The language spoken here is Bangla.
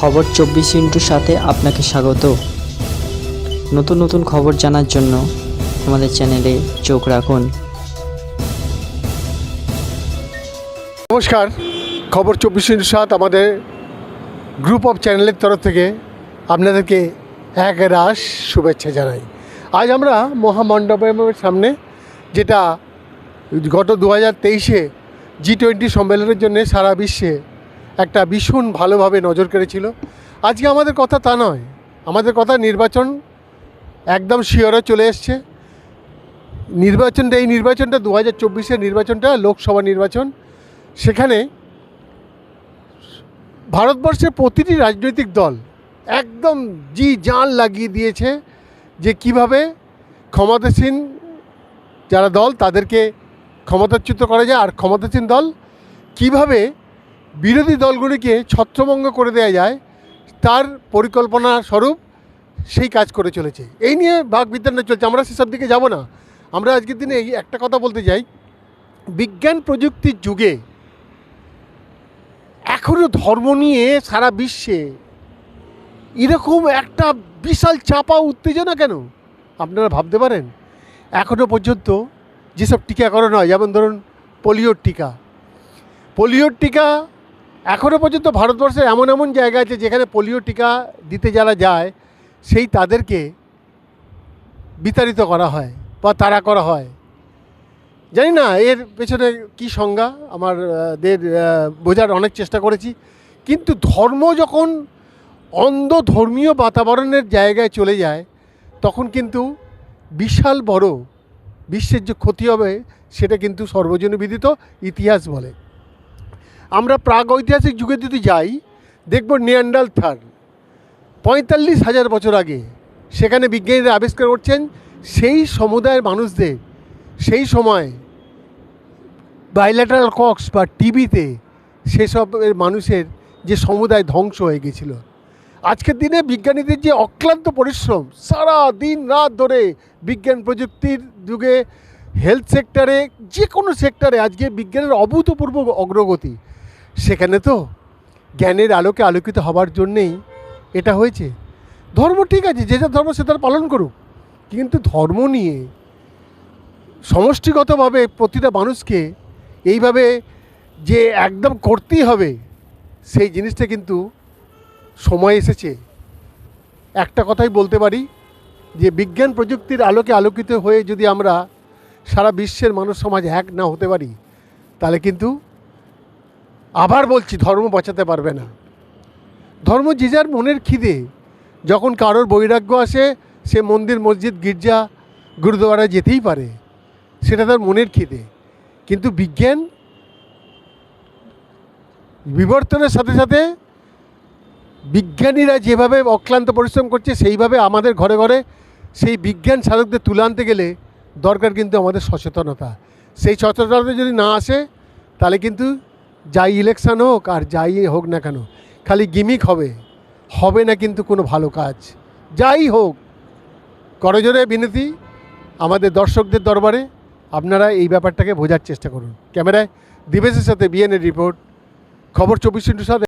খবর চব্বিশ ইন্টুর সাথে আপনাকে স্বাগত। নতুন নতুন খবর জানার জন্য আমাদের চ্যানেলে চোখ রাখুন। নমস্কার। খবর চব্বিশ ইন্টু সাত আমাদের গ্রুপ অফ চ্যানেলের তরফ থেকে আপনাদেরকে এক রাস শুভেচ্ছা জানাই। আজ আমরা মহামণ্ডপের সামনে যেটা গত দু হাজার তেইশে জি টোয়েন্টি সম্মেলনের জন্য সারা বিশ্বে একটা ভীষণ ভালোভাবে নজর কেড়েছিল। আজকে আমাদের কথা তা নয়। আমাদের কথা নির্বাচন একদম শিওরে চলে এসছে। নির্বাচনটা এই নির্বাচনটা দু হাজার চব্বিশের নির্বাচনটা লোকসভা নির্বাচন। সেখানে ভারতবর্ষের প্রতিটি রাজনৈতিক দল একদম জি জান লাগিয়ে দিয়েছে যে কীভাবে ক্ষমতাসীন যারা দল তাদেরকে ক্ষমতাচ্যুত করা যায় আর ক্ষমতাসীন দল কীভাবে বিরোধী দলগুলিকে ছত্রভঙ্গ করে দেওয়া যায়, তার পরিকল্পনা স্বরূপ সেই কাজ করে চলেছে। এই নিয়ে বাক বিতরণ চলছে। আমরা সেসব দিকে যাব না। আমরা আজকের দিনে এই একটা কথা বলতে চাই। বিজ্ঞান প্রযুক্তির যুগে এখনও ধর্ম নিয়ে সারা বিশ্বে এরকম একটা বিশাল চাপা উত্তেজনা কেন? আপনারা ভাবতে পারেন। এখনও পর্যন্ত যেসব টিকাকরণ হয়, যেমন ধরুন পোলিওর টিকা। পোলিওর টিকা এখনও পর্যন্ত ভারতবর্ষের এমন এমন জায়গা আছে যেখানে পোলিও টিকা দিতে যারা যায় সেই তাদেরকে বিতাড়িত করা হয় বা তাড়া করা হয়। জানি না এর পেছনে কি সংজ্ঞা আমার আহ, দের বোঝার অনেক চেষ্টা করেছি। কিন্তু ধর্ম যখন অন্ধ ধর্মীয় বাতাবরণের জায়গায় চলে যায় তখন কিন্তু বিশাল বড় বিশ্বের যে ক্ষতি হবে সেটা কিন্তু সর্বজন বিদিত ইতিহাস বলে। আমরা প্রাগ ঐতিহাসিক যুগে যদি যাই, দেখব নিয়ান্ডাল থার। পঁয়তাল্লিশ হাজার বছর আগে সেখানে বিজ্ঞানীরা আবিষ্কার করছেন, সেই সমুদায়ের মানুষদের সেই সময় বাইল্যাটারাল কক্স বা টিভিতে সেসব মানুষের যে সমুদায় ধ্বংস হয়ে গেছিল। আজকের দিনে বিজ্ঞানীদের যে অক্লান্ত পরিশ্রম, সারা দিন রাত ধরে বিজ্ঞান প্রযুক্তির যুগে হেলথ সেক্টরে যে কোনো সেক্টরে আজকে বিজ্ঞানের অভূতপূর্ব অগ্রগতি। সেখানে তো জ্ঞানের আলোকে আলোকিত হবার জন্যেই এটা হয়েছে। ধর্ম ঠিক আছে, যে যার ধর্ম সে তার পালন করুক। কিন্তু ধর্ম নিয়ে সমষ্টিগতভাবে প্রতিটা মানুষকে এইভাবে যে একদম করতেই হবে, সেই জিনিসটা কিন্তু সময় এসেছে। একটা কথাই বলতে পারি যে বিজ্ঞান প্রযুক্তির আলোকে আলোকিত হয়ে যদি আমরা সারা বিশ্বের মানুষ সমাজ এক না হতে পারি, তাহলে কিন্তু আবার বলছি, ধর্ম বাঁচাতে পারবে না। ধর্ম যে যার মনের খিদে। যখন কারোর বৈরাগ্য আসে, সে মন্দির, মসজিদ, গির্জা গুরুদুয়ারা যেতেই পারে। সেটা তার মনের খিদে। কিন্তু বিজ্ঞান বিবর্তনের সাথে সাথে বিজ্ঞানীরা যেভাবে অক্লান্ত পরিশ্রম করছে, সেইভাবে আমাদের ঘরে ঘরে সেই বিজ্ঞান সাধকদের তুলে আনতে গেলে দরকার কিন্তু আমাদের সচেতনতা। সেই সচেতনতা যদি না আসে, তাহলে কিন্তু যাই ইলেকশান হোক আর যাই হোক না কেন, খালি গিমিক হবে হবে না কিন্তু কোনো ভালো কাজ। যাই হোক করজোরে বিনতি, আমাদের দর্শকদের দরবারে আপনারা এই ব্যাপারটাকে বোঝার চেষ্টা করুন। ক্যামেরায় দিবেশের সাথে বিএনএ রিপোর্ট খবর চব্বিশ ইন্টু সাত